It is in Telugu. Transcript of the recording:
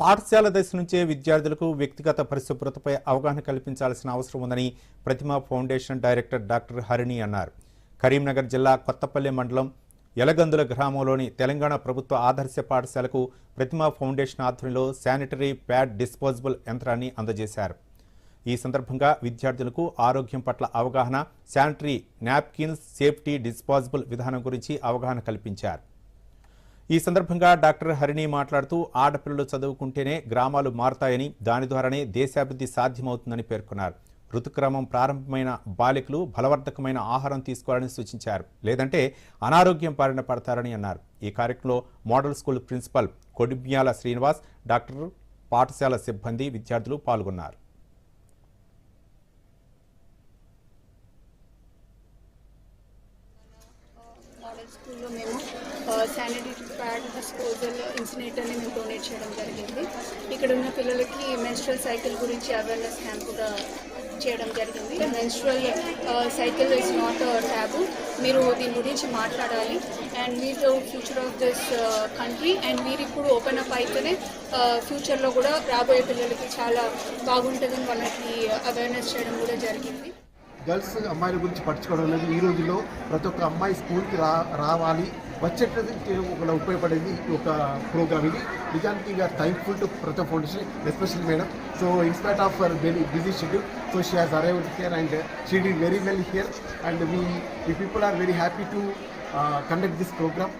పాఠశాల దశ నుంచే విద్యార్థులకు వ్యక్తిగత పరిశుభ్రతపై అవగాహన కల్పించాల్సిన అవసరం ఉందని Pratima foundation director doctor Harini అన్నారు. కరీంనగర్ జిల్లా కొత్తపల్లి మండలం ఎలగందుల గ్రామంలోని తెలంగాణ ప్రభుత్వ ఆదర్శ పాఠశాలకు ప్రతిమా ఫౌండేషన్ ఆధ్వర్యంలో శానిటరీ ప్యాడ్ డిస్పోజబుల్ యంత్రాన్ని అందజేశారు. ఈ సందర్భంగా విద్యార్థులకు ఆరోగ్యం పట్ల అవగాహన శానిటరీ నాప్కిన్స్ సేఫ్టీ డిస్పోజబుల్ విధానం గురించి అవగాహన కల్పించారు. ఈ సందర్భంగా డాక్టర్ హరిణి మాట్లాడుతూ ఆడపిల్లలు చదువుకుంటేనే గ్రామాలు మారుతాయని దాని ద్వారానే దేశాభివృద్ధి సాధ్యమవుతుందని పేర్కొన్నారు. ఋతుక్రమం ప్రారంభమైన బాలికలు బలవర్ధకమైన ఆహారం తీసుకోవాలని సూచించారు. లేదంటే అనారోగ్యం బారిన పడతారని అన్నారు. ఈ కార్యక్రమంలో model school principal Kodibyala Srinivas doctor పాఠశాల సిబ్బంది విద్యార్థులు పాల్గొన్నారు. మోడల్ స్కూల్లో మేము శానిటరీ ప్యాడ్ డిస్పోజల్ ఇన్సినేటర్ని మేము డొనేట్ చేయడం జరిగింది. ఇక్కడ ఉన్న పిల్లలకి మెన్స్ట్రల్ సైకిల్ గురించి అవేర్నెస్ క్యాంప్ కూడా చేయడం జరిగింది. Menstrual cycle is not taboo మీరు దీని గురించి మాట్లాడాలి. అండ్ మీరు future of this country and మీరు ఇప్పుడు ఓపెన్ అప్ అయితేనే ఫ్యూచర్లో కూడా రాబోయే పిల్లలకి చాలా బాగుంటుందని వాళ్ళకి అవేర్నెస్ చేయడం కూడా జరిగింది. గర్ల్స్ అమ్మాయిల గురించి పట్టించుకోవడం అనేది ఈ రోజుల్లో ప్రతి ఒక్క అమ్మాయి స్కూల్కి రా రావాలి. వచ్చేటది ఒక ఉపయోగపడేది ఒక ప్రోగ్రామ్ ఇది. నిజానికి we are thankful to Prathi foundation especially madam. So in spite of for very busy schedule so she has arrived here and she the very well here and we ఈ people are very happy to conduct this program.